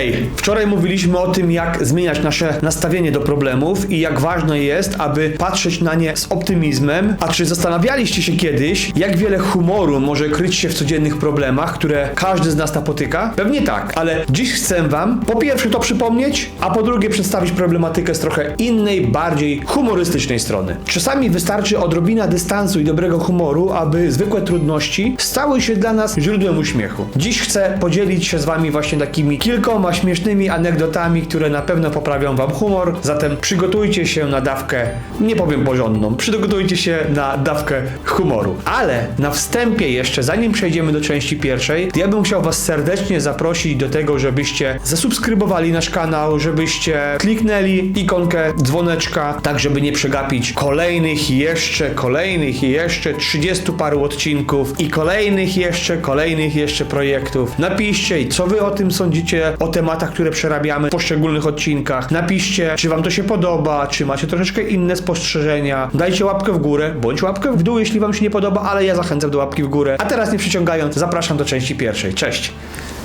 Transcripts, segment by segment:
today wczoraj mówiliśmy o tym, jak zmieniać nasze nastawienie do problemów i jak ważne jest, aby patrzeć na nie z optymizmem. A czy zastanawialiście się kiedyś, jak wiele humoru może kryć się w codziennych problemach, które każdy z nas napotyka? Pewnie tak, ale dziś chcę Wam po pierwsze to przypomnieć, a po drugie przedstawić problematykę z trochę innej, bardziej humorystycznej strony. Czasami wystarczy odrobina dystansu i dobrego humoru, aby zwykłe trudności stały się dla nas źródłem uśmiechu. Dziś chcę podzielić się z Wami właśnie takimi kilkoma śmiesznymi anegdotami, które na pewno poprawią Wam humor. Zatem przygotujcie się na dawkę, nie powiem porządną, przygotujcie się na dawkę humoru. Ale na wstępie jeszcze, zanim przejdziemy do części pierwszej, ja bym chciał Was serdecznie zaprosić do tego, żebyście zasubskrybowali nasz kanał, żebyście kliknęli ikonkę dzwoneczka, tak żeby nie przegapić kolejnych i jeszcze, kolejnych i jeszcze 30 paru odcinków i kolejnych jeszcze, kolejnych jeszcze projektów. Napiszcie, co Wy o tym sądzicie, o tematach, które przerabiamy w poszczególnych odcinkach. Napiszcie, czy Wam to się podoba, czy macie troszeczkę inne spostrzeżenia. Dajcie łapkę w górę, bądź łapkę w dół, jeśli Wam się nie podoba, ale ja zachęcam do łapki w górę. A teraz nie przyciągając, zapraszam do części pierwszej. Cześć!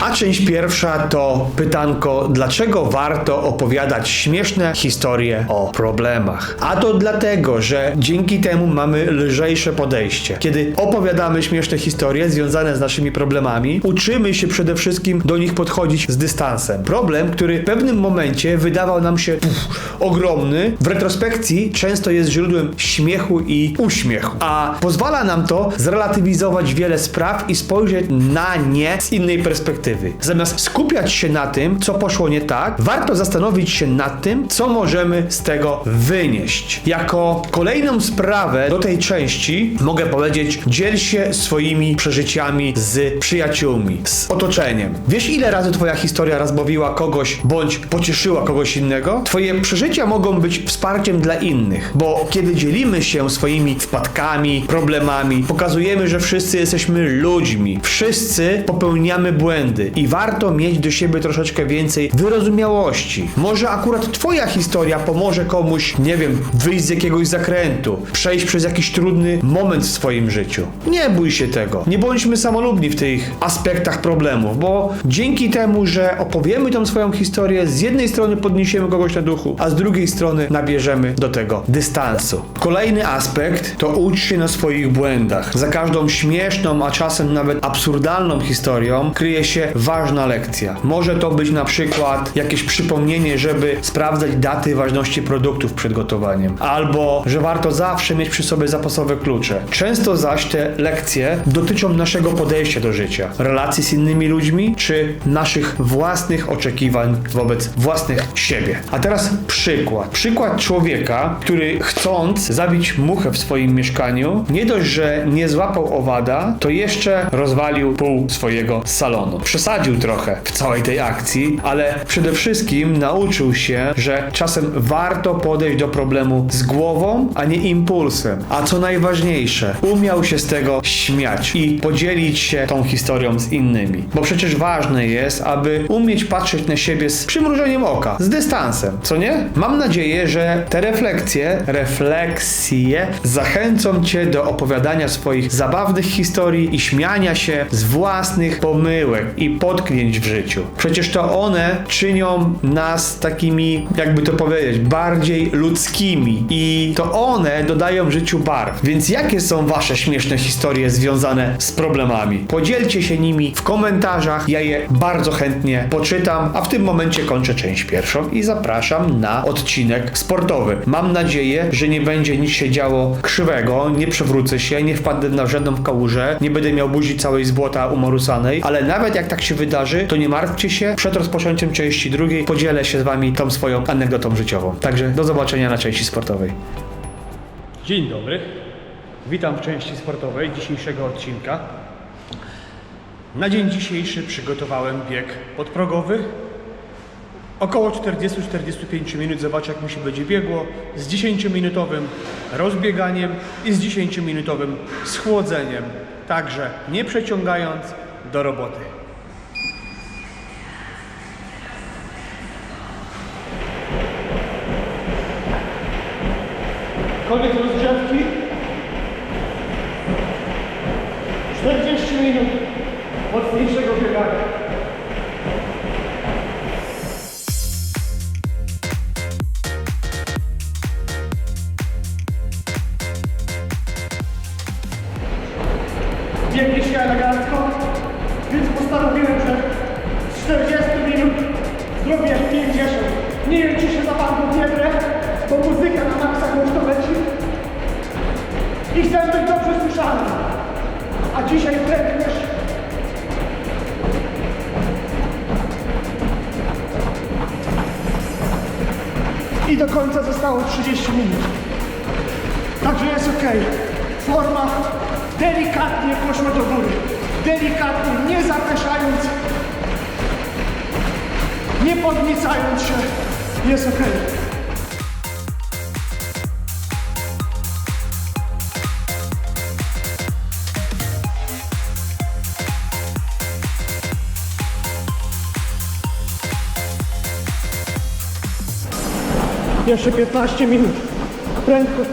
A część pierwsza to pytanko, dlaczego warto opowiadać śmieszne historie o problemach. A to dlatego, że dzięki temu mamy lżejsze podejście. Kiedy opowiadamy śmieszne historie związane z naszymi problemami, uczymy się przede wszystkim do nich podchodzić z dystansem. Problem, który w pewnym momencie wydawał nam się pff, ogromny, w retrospekcji często jest źródłem śmiechu i uśmiechu. A pozwala nam to zrelatywizować wiele spraw i spojrzeć na nie z innej perspektywy. Zamiast skupiać się na tym, co poszło nie tak, warto zastanowić się nad tym, co możemy z tego wynieść. Jako kolejną sprawę do tej części mogę powiedzieć, dziel się swoimi przeżyciami z przyjaciółmi, z otoczeniem. Wiesz, ile razy twoja historia rozbawiła kogoś bądź pocieszyła kogoś innego? Twoje przeżycia mogą być wsparciem dla innych, bo kiedy dzielimy się swoimi wpadkami, problemami, pokazujemy, że wszyscy jesteśmy ludźmi, wszyscy popełniamy błędy i warto mieć do siebie troszeczkę więcej wyrozumiałości. Może akurat twoja historia pomoże komuś, nie wiem, wyjść z jakiegoś zakrętu, przejść przez jakiś trudny moment w swoim życiu. Nie bój się tego. Nie bądźmy samolubni w tych aspektach problemów, bo dzięki temu, że opowiemy tą swoją historię, z jednej strony podniesiemy kogoś na duchu, a z drugiej strony nabierzemy do tego dystansu. Kolejny aspekt to ucz się na swoich błędach. Za każdą śmieszną, a czasem nawet absurdalną historią kryje się ważna lekcja. Może to być na przykład jakieś przypomnienie, żeby sprawdzać daty ważności produktów przed gotowaniem, albo że warto zawsze mieć przy sobie zapasowe klucze. Często zaś te lekcje dotyczą naszego podejścia do życia, relacji z innymi ludźmi, czy naszych własnych oczekiwań wobec własnych siebie. A teraz przykład. Przykład człowieka, który chcąc zabić muchę w swoim mieszkaniu, nie dość, że nie złapał owada, to jeszcze rozwalił pół swojego salonu. Przesadził trochę w całej tej akcji, ale przede wszystkim nauczył się, że czasem warto podejść do problemu z głową, a nie impulsem. A co najważniejsze, umiał się z tego śmiać i podzielić się tą historią z innymi. Bo przecież ważne jest, aby umieć patrzeć na siebie z przymrużeniem oka, z dystansem, co nie? Mam nadzieję, że te refleksje, refleksje zachęcą cię do opowiadania swoich zabawnych historii i śmiania się z własnych pomyłek i potknięć w życiu. Przecież to one czynią nas takimi, jakby to powiedzieć, bardziej ludzkimi i to one dodają życiu barw. Więc jakie są wasze śmieszne historie związane z problemami? Podzielcie się nimi w komentarzach, ja je bardzo chętnie poczytam, a w tym momencie kończę część pierwszą i zapraszam na odcinek sportowy. Mam nadzieję, że nie będzie nic się działo krzywego, nie przewrócę się, nie wpadnę na żadną kałużę, nie będę miał buzi całej z błota umorusanej, ale nawet jak tak się wydarzy, to nie martwcie się, przed rozpoczęciem części drugiej podzielę się z wami tą swoją anegdotą życiową. Także do zobaczenia na części sportowej. Dzień dobry. Witam w części sportowej dzisiejszego odcinka. Na dzień dzisiejszy przygotowałem bieg podprogowy. Około 40-45 minut zobaczę jak mi się będzie biegło z 10-minutowym rozbieganiem i z 10-minutowym schłodzeniem. Także nie przeciągając do roboty. Koniec rozgrzewki. 40 minut mocniejszego biegania. biegnie się elegancko, więc postanowiłem, że z 40 minut zrobię 50. Nie wiem, czy się zapadł w bo muzyka na maksa kosztowała i chcę być dobrze słyszany. A dzisiaj prędkość i do końca zostało 30 minut. Także jest ok. Forma delikatnie poszła do góry. Delikatnie, nie zapeszając, nie podniecając się. Jest ok. Jeszcze 15 minut. Prędkość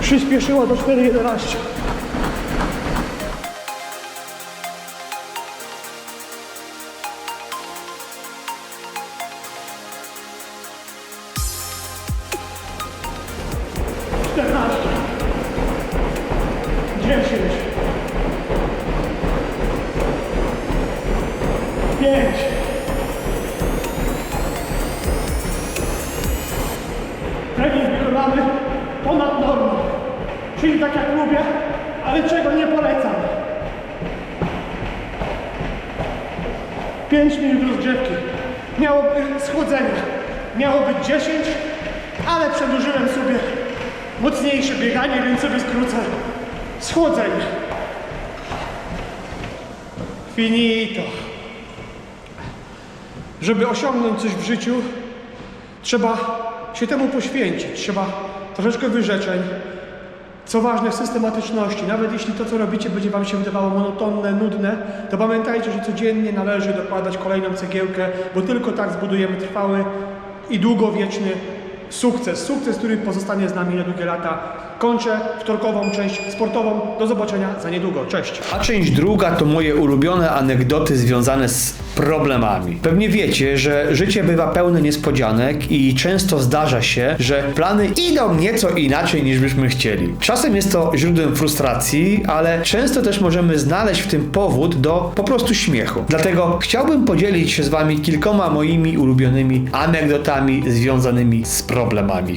przyspieszyła do 4.11. ponad normą. Czyli tak jak lubię, ale czego nie polecam. 5 minut rozgrzewki. Miało być schłodzenie. Miało być 10, ale przedłużyłem sobie mocniejsze bieganie, więc sobie skrócę schłodzenie. Finito. Żeby osiągnąć coś w życiu, trzeba się temu poświęcić, trzeba troszeczkę wyrzeczeń, co ważne, systematyczności. Nawet jeśli to, co robicie, będzie Wam się wydawało monotonne, nudne, to pamiętajcie, że codziennie należy dokładać kolejną cegiełkę, bo tylko tak zbudujemy trwały i długowieczny sukces. Sukces, który pozostanie z nami na długie lata. Kończę wtorkową część sportową. Do zobaczenia za niedługo. Cześć! A część druga to moje ulubione anegdoty związane z problemami. Pewnie wiecie, że życie bywa pełne niespodzianek i często zdarza się, że plany idą nieco inaczej niż byśmy chcieli. Czasem jest to źródłem frustracji, ale często też możemy znaleźć w tym powód do po prostu śmiechu. Dlatego chciałbym podzielić się z wami kilkoma moimi ulubionymi anegdotami związanymi z problemami,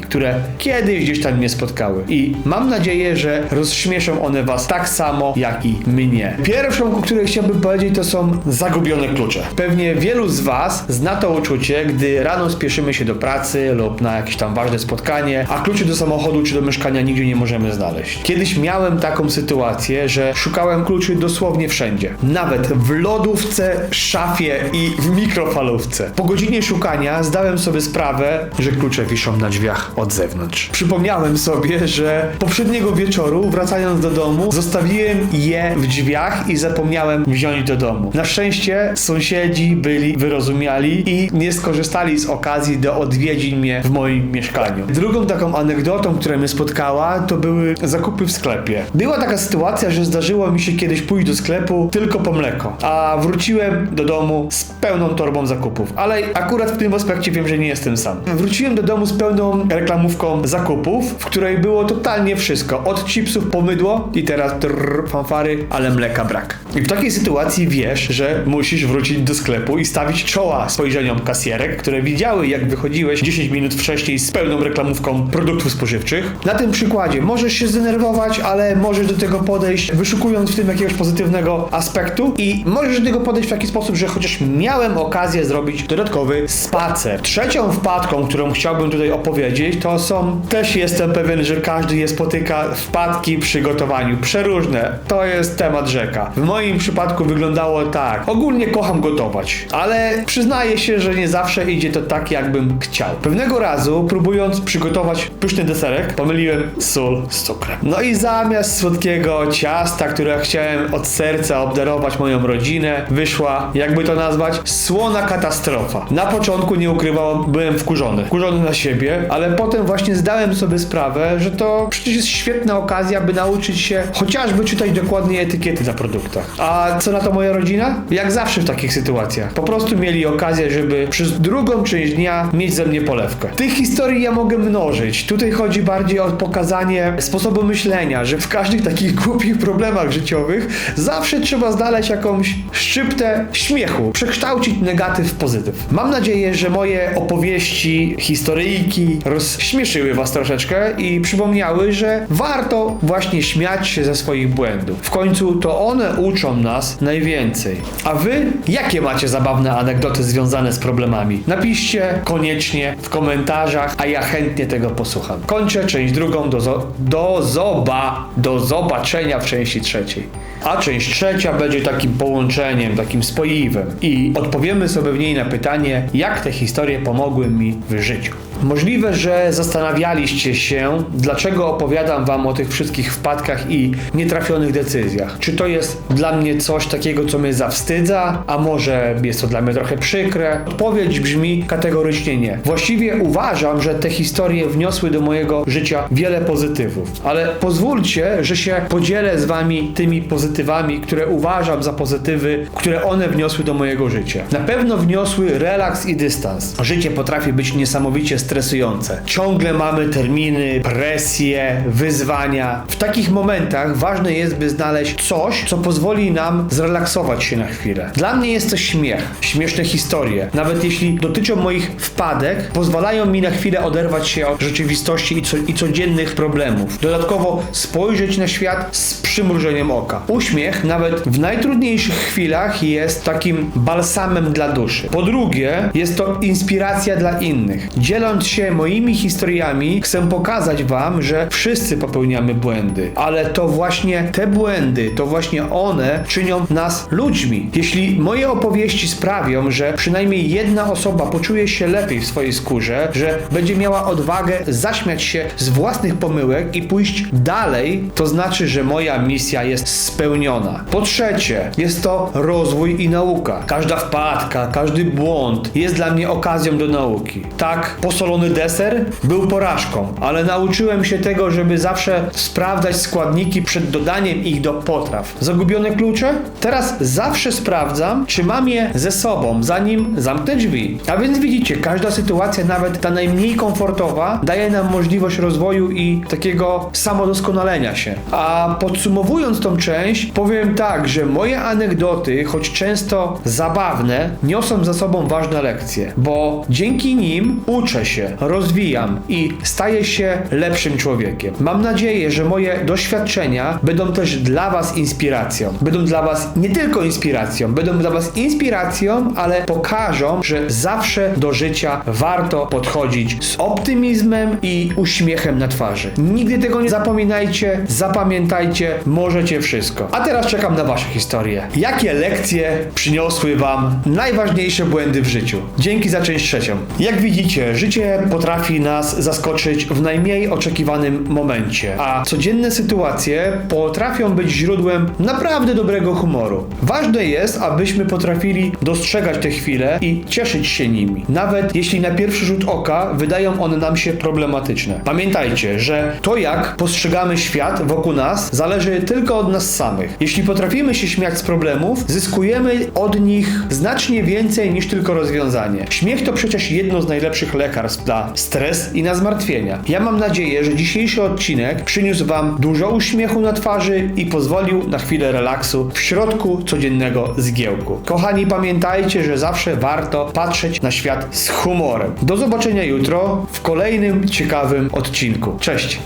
które kiedyś gdzieś tam mnie spotkały. I mam nadzieję, że rozśmieszą one was tak samo jak i mnie. Pierwszą, o której chciałbym powiedzieć, to są zagubione klucze. Pewnie wielu z was zna to uczucie, gdy rano spieszymy się do pracy lub na jakieś tam ważne spotkanie, a kluczy do samochodu czy do mieszkania nigdzie nie możemy znaleźć. Kiedyś miałem taką sytuację, że szukałem kluczy dosłownie wszędzie. Nawet w lodówce, szafie i w mikrofalówce. Po godzinie szukania zdałem sobie sprawę, że klucze wiszą na drzwiach od zewnątrz. Przypomniałem sobie, że poprzedniego wieczoru, wracając do domu, zostawiłem je w drzwiach i zapomniałem wziąć do domu. Na szczęście sąsiedzi byli wyrozumiali i nie skorzystali z okazji do odwiedzin mnie w moim mieszkaniu. Drugą taką anegdotą, która mnie spotkała, to były zakupy w sklepie. Była taka sytuacja, że zdarzyło mi się kiedyś pójść do sklepu tylko po mleko, a wróciłem do domu z pełną torbą zakupów. Ale akurat w tym aspekcie wiem, że nie jestem sam. Wróciłem do domu z pełną reklamówką zakupów, w której było totalnie wszystko. Od chipsów po mydło i teraz trrr, fanfary, ale mleka brak. I w takiej sytuacji wiesz, że musisz wrócić do sklepu i stawić czoła spojrzeniom kasjerek, które widziały jak wychodziłeś 10 minut wcześniej z pełną reklamówką produktów spożywczych. Na tym przykładzie możesz się zdenerwować, ale możesz do tego podejść wyszukując w tym jakiegoś pozytywnego aspektu i możesz do tego podejść w taki sposób, że chociaż miałem okazję zrobić dodatkowy spacer. Trzecią wpadką, którą chciałbym tutaj opowiedzieć, to są też jestem pewien, że każdy je spotyka wpadki przy gotowaniu. Przeróżne. To jest temat rzeka. W moim przypadku wyglądało tak. Ogólnie kocham gotować, ale przyznaję się, że nie zawsze idzie to tak, jakbym chciał. Pewnego razu, próbując przygotować pyszny deserek, pomyliłem sól z cukrem. No i zamiast słodkiego ciasta, które chciałem od serca obdarować moją rodzinę, wyszła, jakby to nazwać, słona katastrofa. Na początku nie ukrywałem, byłem wkurzony. Wkurzony na siebie. Siebie, ale potem właśnie zdałem sobie sprawę, że to przecież jest świetna okazja, by nauczyć się chociażby czytać dokładnie etykiety na produktach. A co na to moja rodzina? Jak zawsze w takich sytuacjach. Po prostu mieli okazję, żeby przez drugą część dnia mieć ze mnie polewkę. Tych historii ja mogę mnożyć. Tutaj chodzi bardziej o pokazanie sposobu myślenia, że w każdych takich głupich problemach życiowych zawsze trzeba znaleźć jakąś szczyptę śmiechu, przekształcić negatyw w pozytyw. Mam nadzieję, że moje opowieści, historyjki rozśmieszyły was troszeczkę i przypomniały, że warto właśnie śmiać się ze swoich błędów. W końcu to one uczą nas najwięcej. A wy, jakie macie zabawne anegdoty związane z problemami? Napiszcie koniecznie w komentarzach, a ja chętnie tego posłucham. Kończę część drugą, do, zo- do zoba, do zobaczenia w części trzeciej. A część trzecia będzie takim połączeniem, takim spoiwem i odpowiemy sobie w niej na pytanie, jak te historie pomogły mi w życiu. Możliwe, że zastanawialiście się, dlaczego opowiadam wam o tych wszystkich wpadkach i nietrafionych decyzjach. Czy to jest dla mnie coś takiego, co mnie zawstydza, a może jest to dla mnie trochę przykre? Odpowiedź brzmi kategorycznie nie. Właściwie uważam, że te historie wniosły do mojego życia wiele pozytywów, ale pozwólcie, że się podzielę z wami tymi pozytywami, które uważam za pozytywy, które one wniosły do mojego życia. Na pewno wniosły relaks i dystans. Życie potrafi być niesamowicie stresujące. Ciągle mamy terminy, presje, wyzwania. W takich momentach ważne jest, by znaleźć coś, co pozwoli nam zrelaksować się na chwilę. Dla mnie jest to śmiech, śmieszne historie. Nawet jeśli dotyczą moich wpadek, pozwalają mi na chwilę oderwać się od rzeczywistości i, co, i codziennych problemów. Dodatkowo spojrzeć na świat z przymrużeniem oka. Uśmiech nawet w najtrudniejszych chwilach jest takim balsamem dla duszy. Po drugie, jest to inspiracja dla innych. Dzieląc się moimi historiami, chcę pokazać Wam, że wszyscy popełniamy błędy, ale to właśnie te błędy, to właśnie one czynią nas ludźmi. Jeśli moje opowieści sprawią, że przynajmniej jedna osoba poczuje się lepiej w swojej skórze, że będzie miała odwagę zaśmiać się z własnych pomyłek i pójść dalej, to znaczy, że moja misja jest spełniona. Po trzecie, jest to rozwój i nauka. Każda wpadka, każdy błąd jest dla mnie okazją do nauki. Tak, posolony deser był porażką, ale nauczyłem się tego, żeby zawsze sprawdzać składniki przed dodaniem ich do potraw. Zagubione klucze? Teraz zawsze sprawdzam, czy mam je ze sobą, zanim zamknę drzwi. A więc widzicie, każda sytuacja, nawet ta najmniej komfortowa, daje nam możliwość rozwoju i takiego samodoskonalenia się. A podsumowując tą część, powiem tak, że moje anegdoty, choć często zabawne, niosą za sobą ważne lekcje, bo dzięki nim uczę się, rozwijam i staję się lepszym człowiekiem. Mam nadzieję, że moje doświadczenia będą też dla Was inspiracją. Będą dla Was nie tylko inspiracją, będą dla Was inspiracją, ale pokażą, że zawsze do życia warto podchodzić z optymizmem i uśmiechem na twarzy. Nigdy tego nie zapominajcie, zapamiętajcie, możecie wszystko. A teraz czekam na Wasze historie. Jakie lekcje przyniosły Wam najważniejsze błędy w życiu? Dzięki za część trzecią. Jak widzicie, życie potrafi nas zaskoczyć w najmniej oczekiwanym momencie, a codzienne sytuacje potrafią być źródłem naprawdę dobrego humoru. Ważne jest, abyśmy potrafili dostrzegać te chwile i cieszyć się nimi, nawet jeśli na pierwszy rzut oka wydają one nam się problematyczne. Pamiętajcie, że to jak postrzegamy świat wokół nas zależy tylko od nas samych. Jeśli potrafimy się śmiać z problemów, zyskujemy od nich znacznie więcej niż tylko rozwiązanie. Śmiech to przecież jedno z najlepszych lekarstw na stres i na zmartwienia. Ja mam nadzieję, że dzisiejszy odcinek przyniósł Wam dużo uśmiechu na twarzy i pozwolił na chwilę relaksu w środku codziennego zgiełku. Kochani, pamiętajcie, że zawsze warto patrzeć na świat z humorem. Do zobaczenia jutro w kolejnym ciekawym odcinku. Cześć!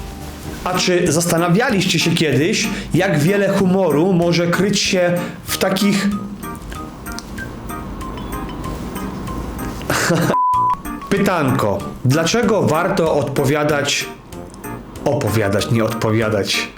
A czy zastanawialiście się kiedyś, jak wiele humoru może kryć się w takich. Pytanko. Dlaczego warto odpowiadać. Opowiadać, nie odpowiadać.